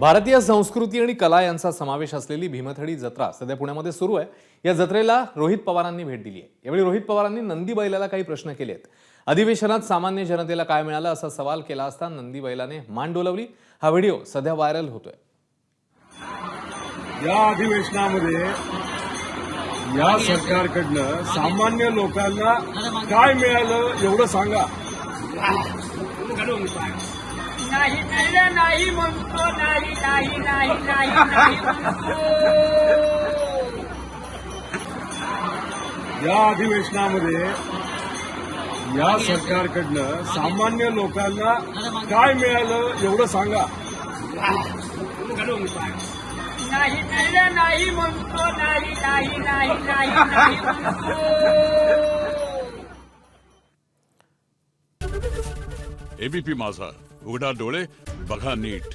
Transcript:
भारतीय संस्कृती आणि कला यांचा समावेश असलेली भीमथडी जत्रा सध्या पुण्यामध्ये सुरू आहे. या जत्रेला रोहित पवारांनी भेट दिली आहे. यावेळी रोहित पवारांनी नंदी बैलाला काही प्रश्न केले आहेत. अधिवेशनात सामान्य जनतेला काय मिळालं असा सवाल केला असता नंदी बैलाने मान डोलवली. हा व्हिडिओ सध्या व्हायरल होतोय. या अधिवेशनामध्ये या सरकारकडनं सामान्य लोकांना काय मिळालं एवढं सांगा. नाही नाही नाही म्हणतो नाही नाही नाही नाही नाही म्हणतो. या अधिवेशनामध्ये या सरकारकडनं सामान्य लोकांना काय मिळालं एवढं सांगा. नाही नाही नाही म्हणतो नाही नाही नाही नाही नाही म्हणतो. एबीपी माझा. उघडा डोळे बघा नीट.